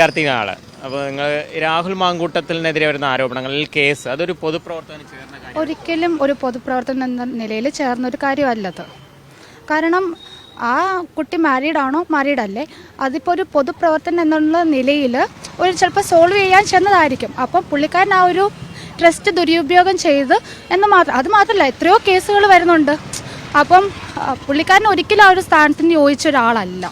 വിദ്യാർത്ഥിനാൾ അപ്പോൾ നിങ്ങൾ രാഹുൽ മാങ്കൂട്ടത്തിനെതിരെ വരുന്ന ആരോപണങ്ങളിൽ കേസ് അതൊരു പൊതുപ്രവർത്തനം ചേർന്ന ഒരിക്കലും ഒരു പൊതുപ്രവർത്തനം എന്ന നിലയിൽ ചേർന്ന ഒരു കാര്യമല്ലത് കാരണം ആ കുട്ടി മാരീഡ് ആണോ മാരീഡ് അല്ലേ? അതിപ്പോൾ ഒരു പൊതുപ്രവർത്തനം എന്നുള്ള നിലയിൽ ഒരു ചിലപ്പോൾ സോൾവ് ചെയ്യാൻ ചെന്നതായിരിക്കും. അപ്പം പുള്ളിക്കാരൻ ആ ഒരു ട്രസ്റ്റ് ദുരുപയോഗം ചെയ്ത് എന്ന് മാത്രം അത് മാത്രമല്ല എത്രയോ കേസുകൾ വരുന്നുണ്ട്. അപ്പം പുള്ളിക്കാരൻ ഒരിക്കലും ആ ഒരു സ്ഥാനത്തിന് യോജിച്ച ഒരാളല്ല.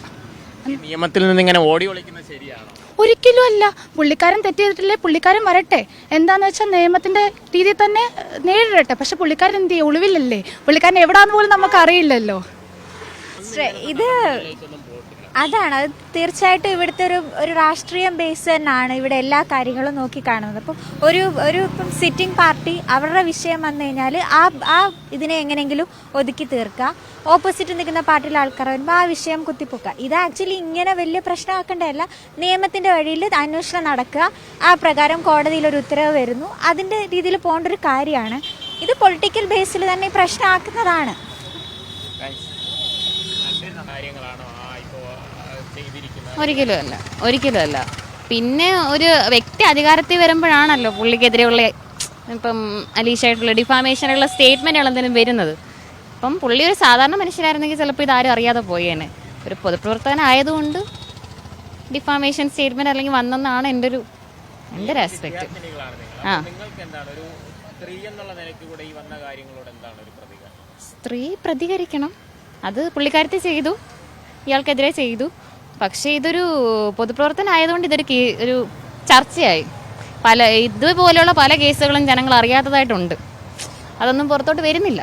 നിയമത്തിൽ നിന്ന് ഇങ്ങനെ ഓടി ഒളിക്കുന്നത് ശരിയാണോ? ഒരിക്കലും അല്ല. പുള്ളിക്കാരൻ തെറ്റ് ചെയ്തിട്ടില്ലേ? പുള്ളിക്കാരൻ വരട്ടെ. എന്താന്ന് വെച്ചാൽ നിയമത്തിന്റെ രീതിയിൽ തന്നെ നേരിടട്ടെ. പക്ഷെ പുള്ളിക്കാരൻ എന്ത് ചെയ്യും? ഒളിവില്ലല്ലേ പുള്ളിക്കാരൻ എവിടാന്ന് പോലും നമുക്ക് അറിയില്ലല്ലോ. ഇത് അതാണ്. അത് തീർച്ചയായിട്ടും ഇവിടുത്തെ ഒരു ഒരു രാഷ്ട്രീയം ബേസ് തന്നെയാണ് ഇവിടെ എല്ലാ കാര്യങ്ങളും നോക്കി കാണുന്നത്. അപ്പം ഒരു ഒരു ഇപ്പം സിറ്റിംഗ് പാർട്ടി അവരുടെ വിഷയം വന്നു കഴിഞ്ഞാൽ ആ ആ ഇതിനെ എങ്ങനെയെങ്കിലും ഒതുക്കി തീർക്കുക. ഓപ്പോസിറ്റ് നിൽക്കുന്ന പാർട്ടിയിലെ ആൾക്കാർ വരുമ്പോൾ ആ വിഷയം കുത്തിപ്പൊക്കുക. ഇത് ആക്ച്വലി ഇങ്ങനെ വലിയ പ്രശ്നമാക്കേണ്ടതല്ല. നിയമത്തിന്റെ വഴിയിൽ അന്വേഷണം നടക്കുക. ആ പ്രകാരം കോടതിയിൽ ഒരു ഉത്തരവ് വരുന്നു. അതിന്റെ രീതിയിൽ പോകേണ്ട ഒരു കാര്യമാണ്. ഇത് പൊളിറ്റിക്കൽ ബേസിൽ തന്നെ പ്രശ്നമാക്കുന്നതാണ്. കാര്യങ്ങളാണ് ചെയ്തിരിക്കുന്നത്? കിലോ അല്ല. ഒരു കിലോ അല്ല. പിന്നെ ഒരു വ്യക്തി അധികാരത്തിൽ വരുമ്പോഴാണല്ലോ പുള്ളിക്കെതിരെയുള്ള ഇപ്പം അലീഷായിട്ടുള്ള ഡിഫാമേഷനുള്ള സ്റ്റേറ്റ്മെന്റുകൾ എന്തെങ്കിലും വരുന്നത്. അപ്പം പുള്ളി ഒരു സാധാരണ മനുഷ്യരായിരുന്നെങ്കിൽ ചിലപ്പോൾ ഇതാരും അറിയാതെ പോയേനെ. ഒരു പൊതുപ്രവർത്തകനായതുകൊണ്ട് ഡിഫാമേഷൻ സ്റ്റേറ്റ്മെന്റ് അല്ലെങ്കിൽ വന്നെന്നാണ് എന്റെ ഒരു എന്റെ ഒരു ആസ്പെക്ട് ആ. ഒരു ഒരു സ്ത്രീ പ്രതികരിക്കണം. അത് പുള്ളിക്കാരത്തെ ചെയ്തു. ഇയാൾക്കെതിരെ ചെയ്തു. പക്ഷേ ഇതൊരു പൊതുപ്രവർത്തനം ആയതുകൊണ്ട് ഇതൊരു ഒരു ചർച്ചയായി. പല ഇതുപോലെയുള്ള പല കേസുകളും ജനങ്ങൾ അറിയാത്തതായിട്ടുണ്ട്. അതൊന്നും പുറത്തോട്ട് വരുന്നില്ല.